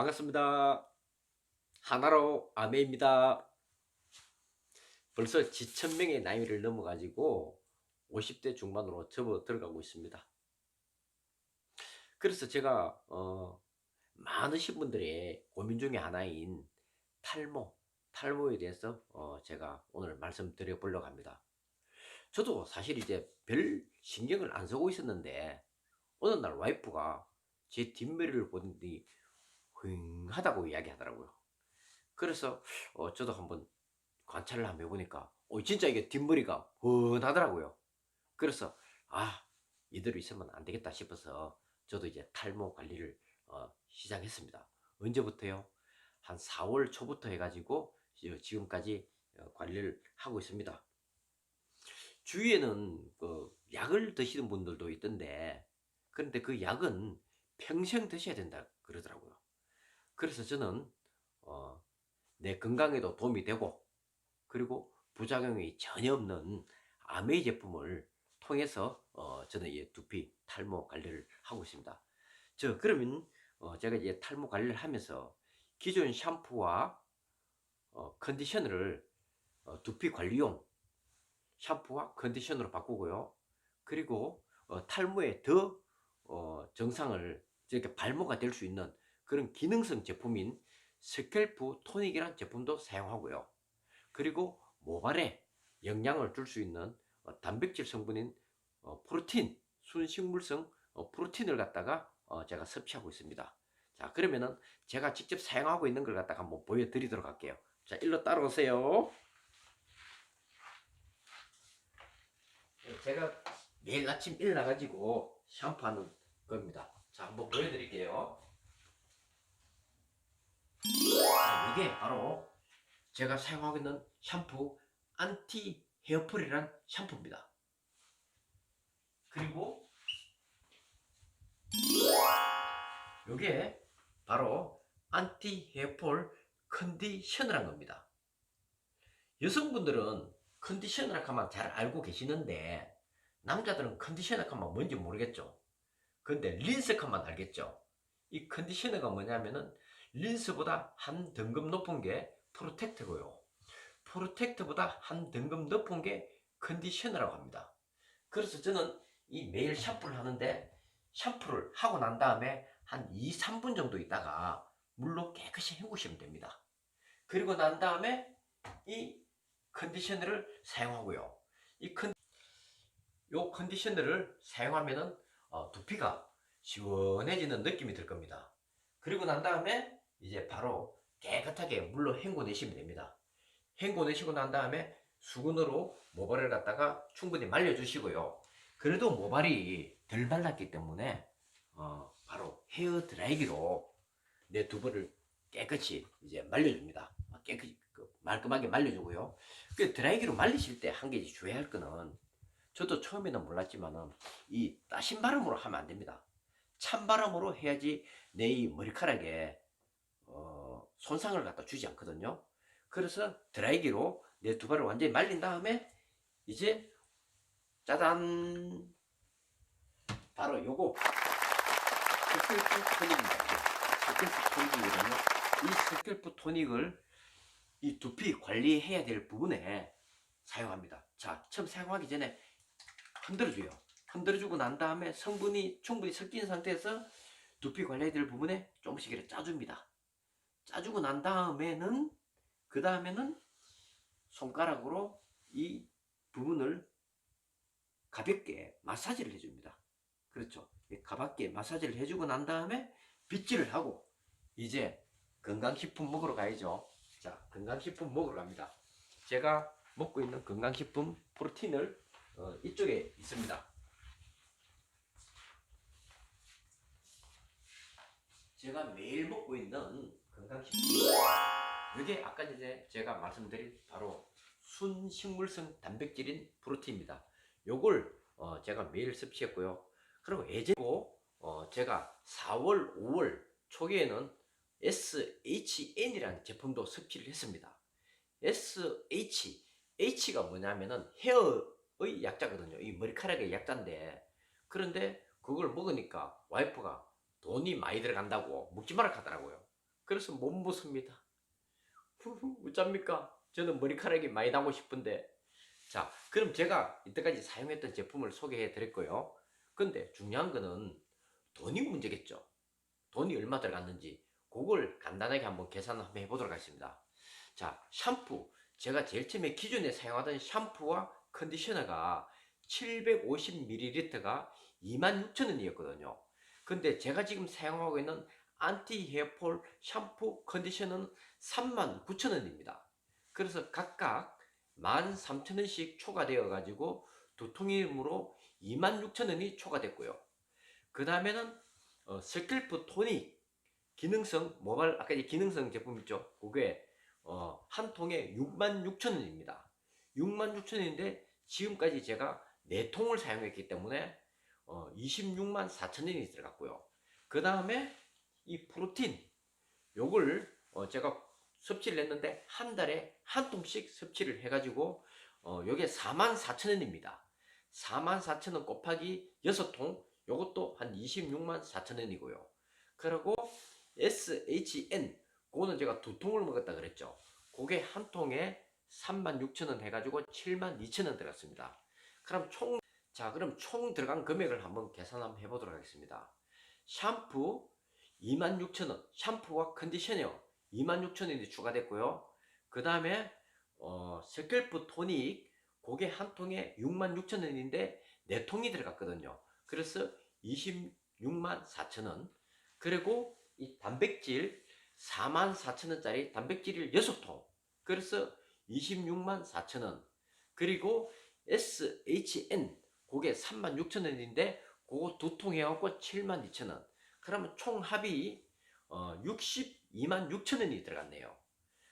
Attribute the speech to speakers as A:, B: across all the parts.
A: 반갑습니다. 하나로 아메입니다. 벌써 지천명의 나이를 넘어가지고 50대 중반으로 접어 들어가고 있습니다. 그래서 제가 어, 많으신 분들의 고민 중에 하나인 탈모, 탈모에 대해서 어, 제가 오늘 말씀드려 보려고 합니다. 저도 사실 이제 별 신경을 안 쓰고 있었는데 어느 날 와이프가 제 뒷머리를 보더니 휑하다고 이야기하더라고요. 그래서 어, 저도 한번 관찰을 한번 해보니까 어, 진짜 이게 뒷머리가 훤하더라고요. 그래서 아 이대로 있으면 안 되겠다 싶어서 저도 이제 탈모 관리를 어, 시작했습니다. 언제부터요? 한 4월 초부터 해가지고 지금까지 어, 관리를 하고 있습니다. 주위에는 그 약을 드시는 분들도 있던데 그런데 그 약은 평생 드셔야 된다 그러더라고요. 그래서 저는 어, 내 건강에도 도움이 되고 그리고 부작용이 전혀 없는 아메이 제품을 통해서 어, 저는 이 두피 탈모 관리를 하고 있습니다. 저 그러면 어, 제가 이제 탈모 관리를 하면서 기존 샴푸와 어, 컨디셔너를 어, 두피 관리용 샴푸와 컨디셔너로 바꾸고요. 그리고 어, 탈모에 더 어, 정상을 이렇게 발모가 될 수 있는 그런 기능성 제품인 스켈프 토닉이라는 제품도 사용하고요. 그리고 모발에 영양을 줄 수 있는 어, 단백질 성분인 어, 프로틴, 순식물성 어, 프로틴을 갖다가 어, 제가 섭취하고 있습니다. 자, 그러면은 제가 직접 사용하고 있는 걸 갖다가 한번 보여드리도록 할게요. 자, 일로 따라오세요. 네, 제가 매일 아침 일어나가지고 샴푸하는 겁니다. 자, 한번 보여드릴게요. 자, 이게 바로 제가 사용하고 있는 샴푸 안티 헤어폴이란 샴푸입니다. 그리고 이게 바로 안티 헤어폴 컨디셔너란 겁니다. 여성분들은 컨디셔너라 하면 잘 알고 계시는데 남자들은 컨디셔너 하면 뭔지 모르겠죠. 근데 린스 하면 알겠죠. 이 컨디셔너가 뭐냐면은 린스보다 한 등급 높은 게 프로텍트고요. 프로텍트보다 한 등급 높은 게 컨디셔너라고 합니다. 그래서 저는 이 매일 샴푸를 하는데 샴푸를 하고 난 다음에 한 2, 3분 정도 있다가 물로 깨끗이 헹구시면 됩니다. 그리고 난 다음에 이 컨디셔너를 사용하고요. 이 컨, 요 컨디셔너를 사용하면은 어, 두피가 시원해지는 느낌이 들 겁니다. 그리고 난 다음에 이제 바로 깨끗하게 물로 헹궈내시면 됩니다. 헹궈내시고 난 다음에 수건으로 모발을 갖다가 충분히 말려주시고요. 그래도 모발이 덜 말랐기 때문에 어, 바로 헤어 드라이기로 내 두부를 깨끗이 이제 말려줍니다. 깨끗이 그 말끔하게 말려주고요. 그 드라이기로 말리실 때 한 가지 주의할 거는 저도 처음에는 몰랐지만은 이 따신 바람으로 하면 안 됩니다. 찬 바람으로 해야지 내 이 머리카락에 어, 손상을 갖다 주지 않거든요. 그래서 드라이기로 내 두 발을 완전히 말린 다음에 이제 짜잔 바로 요거 스kel프 토닉입니다. 스kel프 토닉이거든요. 이 스kel프 토닉을 이 두피 관리해야 될 부분에 사용합니다. 자, 처음 사용하기 전에 흔들어줘요. 흔들어주고 난 다음에 성분이 충분히 섞인 상태에서 두피 관리해야 될 부분에 조금씩 이렇게 짜줍니다. 짜주고 난 다음에는 그 다음에는 손가락으로 이 부분을 가볍게 마사지를 해줍니다. 그렇죠. 가볍게 마사지를 해주고 난 다음에 빗질을 하고 이제 건강식품 먹으러 가야죠. 자, 건강식품 먹으러 갑니다. 제가 먹고 있는 건강식품 프로틴을 어, 이쪽에 있습니다. 제가 매일 먹고 있는 건강식품 이게 아까 이제 제가 말씀드린 바로 순식물성 단백질인 프로틴입니다. 요걸 어, 제가 매일 섭취했고요. 그리고 예제고 어, 제가 4월, 5월 초기에는 SHN이라는 제품도 섭취를 했습니다. SH, H가 뭐냐면은 헤어의 약자거든요. 이 머리카락의 약자인데 그런데 그걸 먹으니까 와이프가 돈이 많이 들어간다고 먹지 말라 하더라고요. 그래서 못 묻습니다. 후후, 어쩝니까? 저는 머리카락이 많이 나고 싶은데. 자, 그럼 제가 이때까지 사용했던 제품을 소개해 드렸고요. 근데 중요한 거는 돈이 문제겠죠. 돈이 얼마 들어갔는지 그걸 간단하게 한번 계산 한번 해보도록 하겠습니다. 자, 샴푸. 제가 제일 처음에 기존에 사용하던 샴푸와 컨디셔너가 750ml가 26,000원이었거든요. 근데 제가 지금 사용하고 있는 안티 헤어폴 샴푸 컨디셔너는 39,000원입니다. 그래서 각각 13,000원씩 초과되어 가지고 두 통이므로 26,000원이 초과됐고요. 그 다음에는 어, 스킬프 토닉 기능성 모발 아까 이 기능성 제품 있죠? 그게 어, 한 통에 66,000원입니다. 66,000원인데 지금까지 제가 4통을 사용했기 때문에 어, 26만 4천원이 들어갔고요. 그 다음에 이 프로틴 요걸 어, 제가 섭취를 했는데 한 달에 한 통씩 섭취를 해가지고 어, 요게 4만 4천원입니다. 4만 4천원 곱하기 6통 요것도 한 26만 4천원이고요. 그리고 SHN 그거는 제가 두 통을 먹었다 그랬죠. 그게 한 통에 36,000원 해가지고 72,000원 들어갔습니다. 그럼 총, 자, 그럼 총 들어간 금액을 한번 계산 한번 해보도록 하겠습니다. 샴푸 26,000원, 샴푸와 컨디셔너 26,000원이 추가됐고요. 그 다음에, 어, 스kel프 토닉, 그게 한 통에 66,000원인데, 네 통이 들어갔거든요. 그래서 26만 4천원. 그리고 이 단백질 4만 4천원짜리 단백질을 6통. 그래서 26만 4천원. 그리고 SHN 그게 3만 6천 원인데 그거 두 통 해갖고 7만 2천 원. 그러면 총 합이 어 62만 6천 원이 들어갔네요.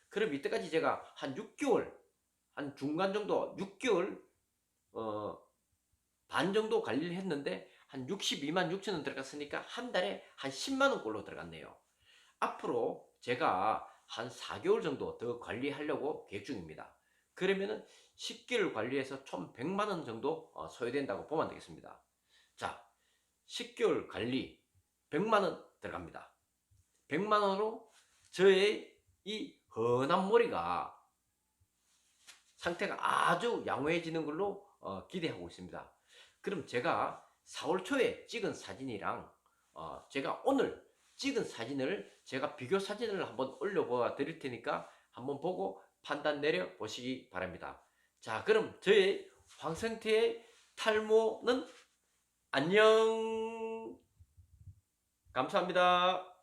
A: 그럼 이때까지 제가 한 6개월 한 중간 정도 6개월 어 반 정도 관리를 했는데 한 62만 6천 원 들어갔으니까 한 달에 한 10만 원꼴로 들어갔네요. 앞으로 제가 한 4개월 정도 더 관리하려고 계획 중입니다. 그러면은 10개를 관리해서 총 100만 원 정도 어, 소요된다고 보면 되겠습니다. 자, 10개월 관리 100만 원 들어갑니다. 100만 원으로 저의 이 헌한 머리가 상태가 아주 양호해지는 걸로 어, 기대하고 있습니다. 그럼 제가 4월 초에 찍은 사진이랑 어, 제가 오늘 찍은 사진을 제가 비교 사진을 한번 올려보아 드릴 테니까 한번 보고 판단 내려 보시기 바랍니다. 자, 그럼 저의 황성태의 탈모는 안녕! 감사합니다.